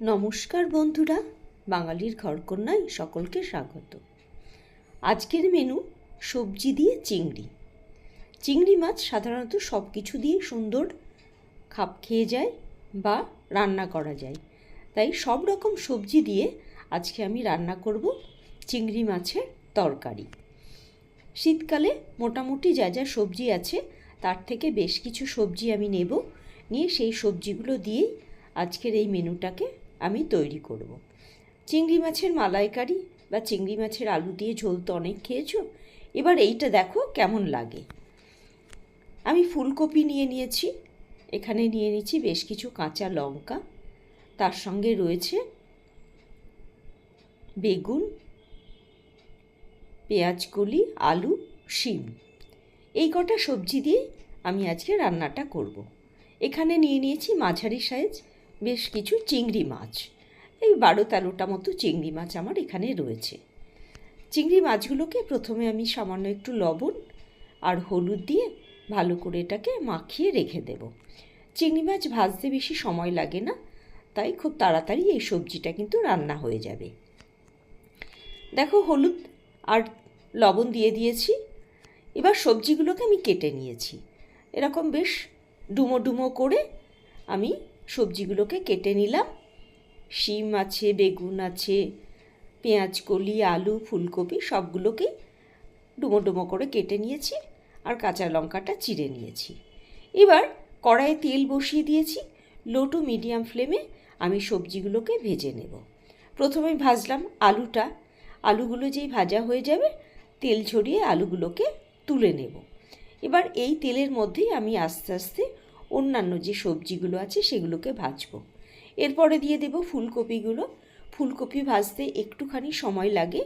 নমস্কার বন্ধুরা, বাঙালির ঘরকন্যায় সকলকে স্বাগত। আজকের মেনু সবজি দিয়ে চিংড়ি। চিংড়ি মাছ সাধারণত সব কিছু দিয়ে সুন্দর খাপ খেয়ে যায় বা রান্না করা যায়। তাই সব রকম সবজি দিয়ে আজকে আমি রান্না করব চিংড়ি মাছের তরকারি। শীতকালে মোটামুটি যা যা সবজি আছে, তার থেকে বেশ কিছু সবজি আমি নেব। নিয়ে সেই সবজিগুলো দিয়েই আজকের এই মেনুটাকে আমি তৈরি করব। চিংড়ি মাছের মালাইকারি বা চিংড়ি মাছের আলু দিয়ে ঝোল তো অনেক খেয়েছো এবার এইটা দেখো কেমন লাগে আমি ফুলকপি নিয়ে নিয়েছি, এখানে নিয়ে নিচ্ছি বেশ কিছু কাঁচা লঙ্কা, তার সঙ্গে রয়েছে বেগুন পেঁয়াজকলি আলু, শিম এই কটা সবজি দিয়ে আমি আজকে রান্নাটা করব। এখানে নিয়ে নিয়েছি মাঝারি সাইজ বেশ কিছু চিংড়ি মাছ। এই বারো তেরোটা মতো চিংড়ি মাছ আমার এখানে রয়েছে। চিংড়ি মাছগুলোকে প্রথমে আমি সামান্য একটু লবণ আর হলুদ দিয়ে ভালো করে এটাকে মাখিয়ে রেখে দেব। চিংড়ি মাছ ভাজতে বেশি সময় লাগে না, তাই খুব তাড়াতাড়ি এই সবজিটা কিন্তু রান্না হয়ে যাবে। দেখো হলুদ আর লবণ দিয়ে দিয়েছি। এবার সবজিগুলোকে আমি কেটে নিয়েছি। এরকম বেশ ডুমো ডুমো করে আমি সবজিগুলোকে কেটে নিলাম। শিম আছে, বেগুন আছে, পেঁয়াজ, কলি, আলু, ফুলকপি সবগুলোকেই ডুমো ডুমো করে কেটে নিয়েছি আর কাঁচা লঙ্কাটা চিড়ে নিয়েছি। এবার কড়াইয়ে তেল বসিয়ে দিয়েছি। লো টু মিডিয়াম ফ্লেমে আমি সবজিগুলোকে ভেজে নেব। প্রথমে ভাজলাম আলুটা। আলুগুলো যেই ভাজা হয়ে যাবে তেল ছড়িয়ে আলুগুলোকে তুলে নেব। এবার এই তেলের মধ্যেই আমি আস্তে আস্তে অন্যান্য যে সবজিগুলো আছে সেগুলোকে ভাজবো। এরপরে দিয়ে দেব ফুলকপিগুলো। ফুলকপি ভাজতে একটুখানি সময় লাগে,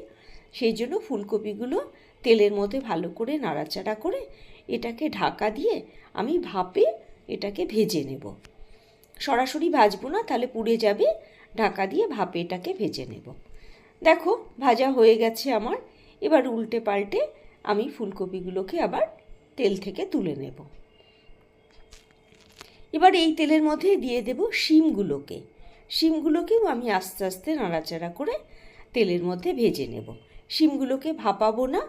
সেই জন্য ফুলকপিগুলো তেলের মধ্যে ভালো করে নাড়াচাড়া করে এটাকে ঢাকা দিয়ে আমি ভাপে এটাকে ভেজে নেব। সরাসরি ভাজবো না, তাহলে পুড়ে যাবে। ঢাকা দিয়ে ভাপে এটাকে ভেজে নেব। দেখো, ভাজা হয়ে গেছে আমার। এবার উল্টে পাল্টে আমি ফুলকপিগুলোকে আবার তেল থেকে তুলে নেব। এবার এই তেলের মধ্যে দিয়ে দেব শিমগুলোকে। শিমগুলোকেও আমি আস্তে আস্তে নাড়াচাড়া করে তেলের মধ্যে ভেজে নেব। শিমগুলোকে ভাপাবো না,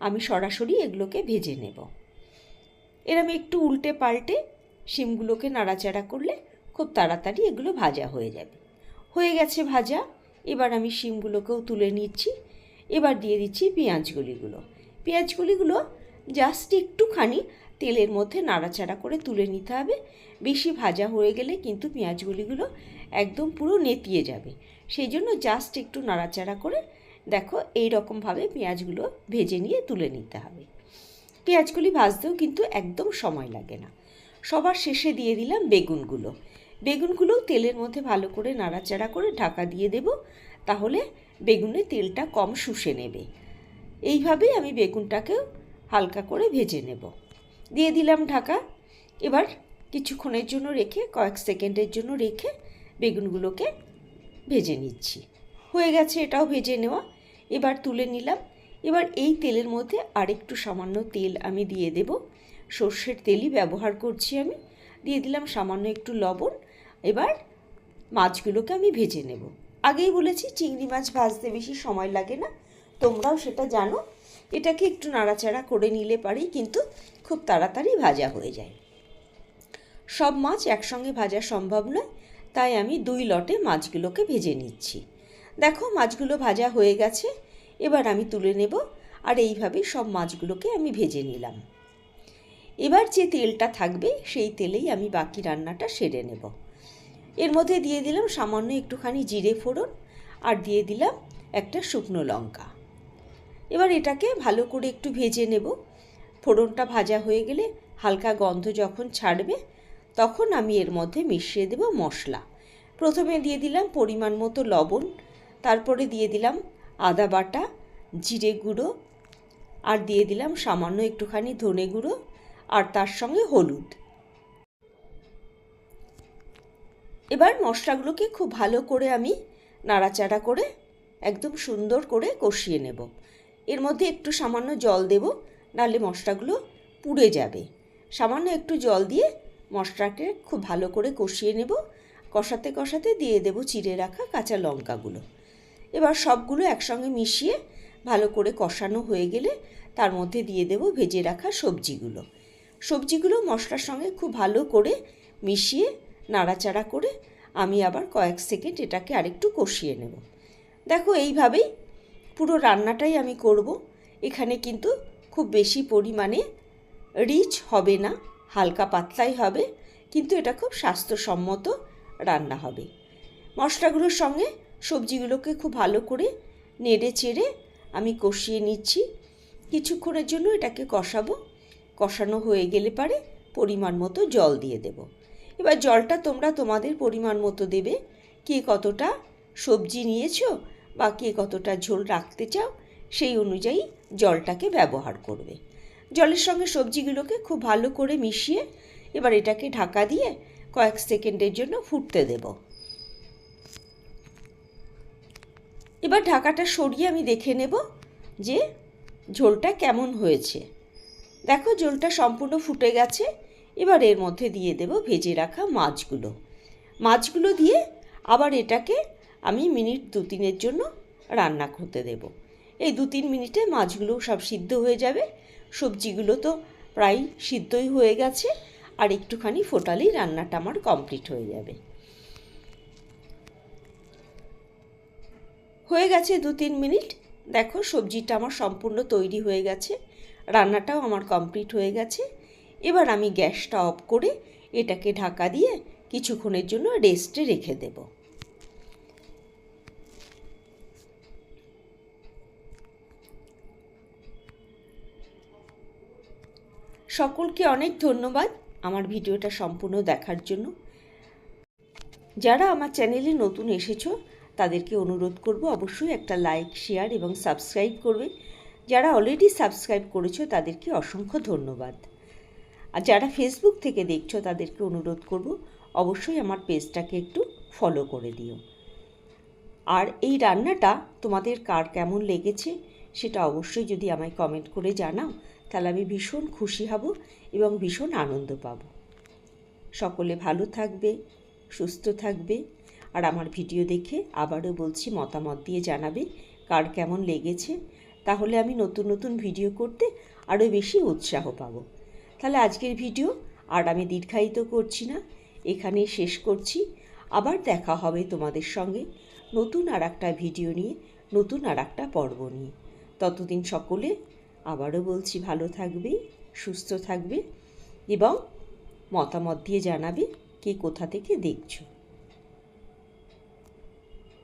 আমি সরাসরি এগুলোকে ভেজে নেব। এরম একটু উল্টে পাল্টে শিমগুলোকে নাড়াচাড়া করলে খুব তাড়াতাড়ি এগুলো ভাজা হয়ে যাবে। হয়ে গেছে ভাজা, এবার আমি শিমগুলোকেও তুলে নিচ্ছি। এবার দিয়ে দিচ্ছি পেঁয়াজগুলিগুলো। পেঁয়াজগুলিগুলো জাস্ট একটুখানি তেলের মধ্যে নাড়াচাড়া করে তুলে নিতে হবে। বেশি ভাজা হয়ে গেলে কিন্তু পেঁয়াজগুলিগুলো একদম পুরো নেতিয়ে যাবে। সেই জন্য জাস্ট একটু নাড়াচাড়া করে দেখো এই রকমভাবে পেঁয়াজগুলো ভেজে নিয়ে তুলে নিতে হবে। পেঁয়াজগুলি ভাজতেও কিন্তু একদম সময় লাগে না। সবার শেষে দিয়ে দিলাম বেগুনগুলো। বেগুনগুলোও তেলের মধ্যে ভালো করে নাড়াচাড়া করে ঢাকা দিয়ে দেব, তাহলে বেগুনের তেলটা কম শুষে নেবে। এইভাবেই আমি বেগুনটাকেও হালকা করে ভেজে নেব। দিয়ে দিলাম ঢাকা। এবার কিছুক্ষণের জন্য রেখে, কয়েক সেকেন্ডের জন্য রেখে বেগুনগুলোকে ভেজে নিচ্ছি। হয়ে গেছে এটাও ভেজে নেওয়া। এবার তুলে নিলাম। এবার এই তেলের মধ্যে আরেকটু সামান্য তেল আমি দিয়ে দেব। সর্ষের তেলই ব্যবহার করছি আমি। দিয়ে দিলাম সামান্য একটু লবণ। এবার মাছগুলোকে আমি ভেজে নেব। আগেই বলেছি, চিংড়ি মাছ ভাজতে বেশি সময় লাগে না। তোমরাও সেটা জানো। এটাকে একটু নাড়াচাড়া করে নিলে পারেই কিন্তু খুব তাড়াতাড়ি ভাজা হয়ে যায়। সব মাছ একসঙ্গে ভাজা সম্ভব নয়, তাই আমি দুই লটে মাছগুলোকে ভেজে নিচ্ছি। দেখো মাছগুলো ভাজা হয়ে গেছে, এবার আমি তুলে নেব আর এইভাবেই সব মাছগুলোকে আমি ভেজে নিলাম। এবার যে তেলটা থাকবে, সেই তেলেই আমি বাকি রান্নাটা সেরে নেব। এর মধ্যে দিয়ে দিলাম সামান্য একটুখানি জিরে ফোড়ন আর দিয়ে দিলাম একটা শুকনো লঙ্কা। এবার এটাকে ভালো করে একটু ভেজে নেব। ফোড়নটা ভাজা হয়ে গেলে হালকা গন্ধ যখন ছাড়বে, তখন আমি এর মধ্যে মিশিয়ে দেব মশলা। প্রথমে দিয়ে দিলাম পরিমাণ মতো লবণ, তারপরে দিয়ে দিলাম আদা বাটা, জিরে গুঁড়ো, আর দিয়ে দিলাম সামান্য একটুখানি ধনে গুঁড়ো, আর তার সঙ্গে হলুদ। এবার মশলাগুলোকে খুব ভালো করে আমি নাড়াচাড়া করে একদম সুন্দর করে কষিয়ে নেব। এর মধ্যে একটু সামান্য জল দেব নাহলে মশলাগুলো পুড়ে যাবে। সামান্য একটু জল দিয়ে মশলাকে খুব ভালো করে কষিয়ে নেব। কষাতে কষাতে দিয়ে দেবো চিড়ে রাখা কাঁচা লঙ্কাগুলো। এবার সবগুলো একসঙ্গে মিশিয়ে ভালো করে কষানো হয়ে গেলে তার মধ্যে দিয়ে দেবো ভেজে রাখা সবজিগুলো। সবজিগুলো মশলার সঙ্গে খুব ভালো করে মিশিয়ে নাড়াচাড়া করে আমি আবার কয়েক সেকেন্ড এটাকে আরেকটু কষিয়ে নেব। দেখো এইভাবেই পুরো রান্নাটাই আমি করব। এখানে কিন্তু খুব বেশি পরিমাণে রিচ হবে না, হালকা পাতলাই হবে, কিন্তু এটা খুব স্বাস্থ্যসম্মত রান্না হবে। মশলাগুলোর সঙ্গে সবজিগুলোকে খুব ভালো করে নেড়ে চেড়ে আমি কষিয়ে নিচ্ছি। কিছুক্ষণের জন্য এটাকে কষাবো। কষানো হয়ে গেলে পারে পরিমাণ মতো জল দিয়ে দেব। এবার জলটা তোমরা তোমাদের পরিমাণ মতো দেবে। কে কতটা সবজি নিয়েছো বা কে কতটা ঝোল রাখতে চাও সেই অনুযায়ী জলটাকে ব্যবহার করবে। জলের সঙ্গে সবজিগুলোকে খুব ভালো করে মিশিয়ে এবার এটাকে ঢাকা দিয়ে কয়েক সেকেন্ডের জন্য ফুটতে দেব। এবার ঢাকাটা সরিয়ে আমি দেখে নেব যে ঝোলটা কেমন হয়েছে। দেখো ঝোলটা সম্পূর্ণ ফুটে গেছে। এবার এর মধ্যে দিয়ে দেব ভেজে রাখা মাছগুলো। মাছগুলো দিয়ে আবার এটাকে আমি মিনিট দু তিনের জন্য রান্না করতে দেব। এই দু তিন মিনিটে মাছগুলো সব সিদ্ধ হয়ে যাবে। সবজিগুলো তো প্রায় সিদ্ধই হয়ে গেছে আর একটুখানি ফোটালেই রান্নাটা আমার কমপ্লিট হয়ে যাবে। হয়ে গেছে দু তিন মিনিট। দেখো সবজিটা আমার সম্পূর্ণ তৈরি হয়ে গেছে। রান্নাটাও আমার কমপ্লিট হয়ে গেছে। এবার আমি গ্যাসটা অফ করে এটাকে ঢাকা দিয়ে কিছুক্ষণের জন্য রেস্টে রেখে দেব। সকলকে অনেক ধন্যবাদ আমার ভিডিওটা সম্পূর্ণ দেখার জন্য। যারা আমার চ্যানেলে নতুন এসেছ, তাদেরকে অনুরোধ করব অবশ্যই একটা লাইক শেয়ার এবং সাবস্ক্রাইব করবে। যারা অলরেডি সাবস্ক্রাইব করেছ, তাদেরকে অসংখ্য ধন্যবাদ। আর যারা ফেসবুক থেকে দেখছ, তাদেরকে অনুরোধ করব অবশ্যই আমার পেজটাকে একটু ফলো করে দিও। আর এই রান্নাটা তোমাদের কার কেমন লেগেছে, সেটা অবশ্যই যদি আমায় কমেন্ট করে জানাও তাহলে আমি ভীষণ খুশি হব এবং ভীষণ আনন্দ পাব। সকলে ভালো থাকবে, সুস্থ থাকবে। আর আমার ভিডিও দেখে আবারও বলছি মতামত দিয়ে জানাবে কার কেমন লেগেছে। তাহলে আমি নতুন নতুন ভিডিও করতে আরও বেশি উৎসাহ পাবো। তাহলে আজকের ভিডিও আর আমি দীর্ঘায়িত করছি না। এখানেই শেষ করছি। আবার দেখা হবে তোমাদের সঙ্গে নতুন আর একটা ভিডিও নিয়ে, নতুন আর একটা পর্ব নিয়ে। ততদিন সকলে আবারও বলছি ভালো থাকবে সুস্থ থাকবে এবং মতামত দিয়ে জানাবে কে কোথা থেকে দেখছ।